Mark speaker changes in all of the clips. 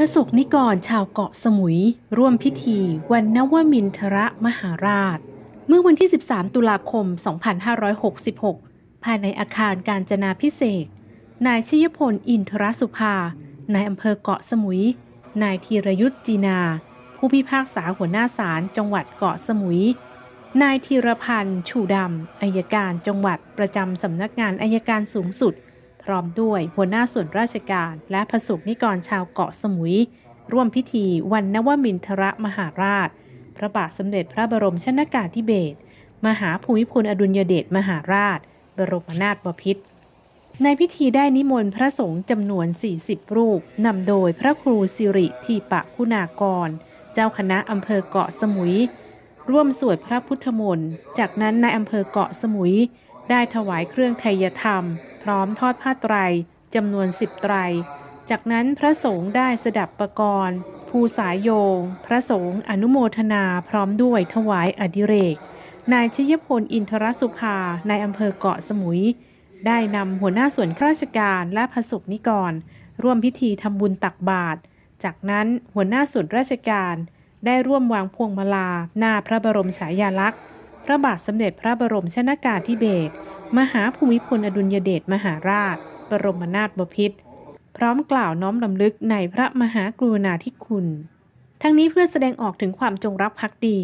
Speaker 1: ระสกนิกรชาวเกาะสมุย ร่วมพิธีวันนวมินทรมหาราช เมื่อวันที่ 13 ตุลาคม 2566 ภายในอาคารการจนาพิเศษ นายชยพลอินทรสุภานายอำเภอเกาะสมุย นายธีรยุทธจีนา ผู้พิพากษาหัวหน้าศาลจังหวัดเกาะสมุย นายธีรพันธ์ ชูดำอายการจังหวัดประจำสำนักงานอายการสูงสุด พร้อมด้วยหัวหน้าส่วนราชการและพระสุนิกรชาวเกาะสมุย ร่วมพิธีวันนวมินทรมหาราช พระบาทสมเด็จพระบรมชนากาธิเบศรมหาภูมิพลอดุลยเดชมหาราช บรมนาถบพิตรในพิธีได้นิมนต์พระสงฆ์จำนวน 40 รูป นำโดยพระครูสิริทีปะคุณากร เจ้าคณะอำเภอเกาะสมุย ร่วมสวดพระพุทธมนต์ จากนั้นนายอำเภอเกาะสมุย ได้ถวายเครื่องไทยธรรม พร้อมทอดผ้าไตรจำนวนสิบไตร จากนั้นพระสงฆ์ได้สดับประกรณ์ภูสายโยง พระสงฆ์อนุโมทนาพร้อมด้วยถวายอดิเรก นายชยพลอินทรสุภาในอำเภอเกาะสมุย ได้นำหัวหน้าส่วนข้าราชการและพระสงฆ์นิกร ร่วมพิธีทำบุญตักบาตร จากนั้นหัวหน้าส่วนราชการ ได้ร่วมวางพวงมาลาหน้าพระบรมฉายาลักษณ์ พระบาทสมเด็จพระบรมชนากาธิเบศรมหาภูมิพลอดุลยเดชมหาราช บรมนาถบพิตรพร้อมกล่าวน้อมลำลึกในพระมหากรุณาธิคุณ ทั้งนี้เพื่อแสดงออกถึงความจงรักภักดี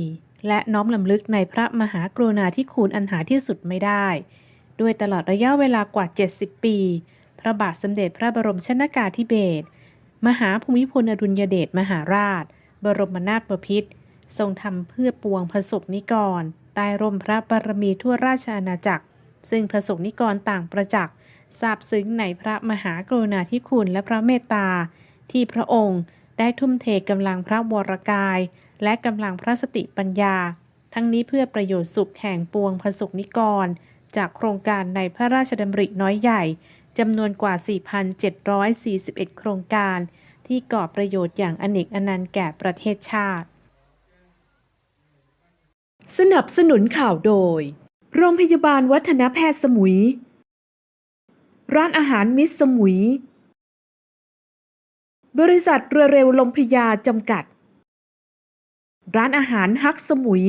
Speaker 1: และน้อมลำลึกในพระมหากรุณาธิคุณอันหาที่สุดไม่ได้ ด้วยตลอดระยะเวลากว่า 70 ปี พระบาทสมเด็จพระบรมชนากาธิเบศรมหาภูมิพลอดุลยเดชมหาราช บรมนาถบพิตรทรงทำเพื่อปวงพระสกนิกร ใต้ร่มพระบารมีทั่วราชอาณาจักร ซึ่งพระสงฆ์นิกรต่างประจักษ์ทราบซึ้งในพระมหากรุณาธิคุณและพระเมตตา ที่พระองค์ได้ทุ่มเทกำลังพระวรกาย และกำลังพระสติปัญญา ทั้งนี้เพื่อประโยชน์สุขแห่งปวงพระสงฆ์นิกร จากโครงการในพระราชดำริน้อยใหญ่จำนวนกว่า 4,741 โครงการ ที่ก่อประโยชน์อย่างอเนกอนันต์แก่ประเทศชาติ สนับสนุนข่าวโดย โรงพยาบาลวัฒนแพทย์สมุย ร้านอาหารมิสสมุย บริษัทเรือเร็วลมพยาจำกัด ร้านอาหารฮักสมุย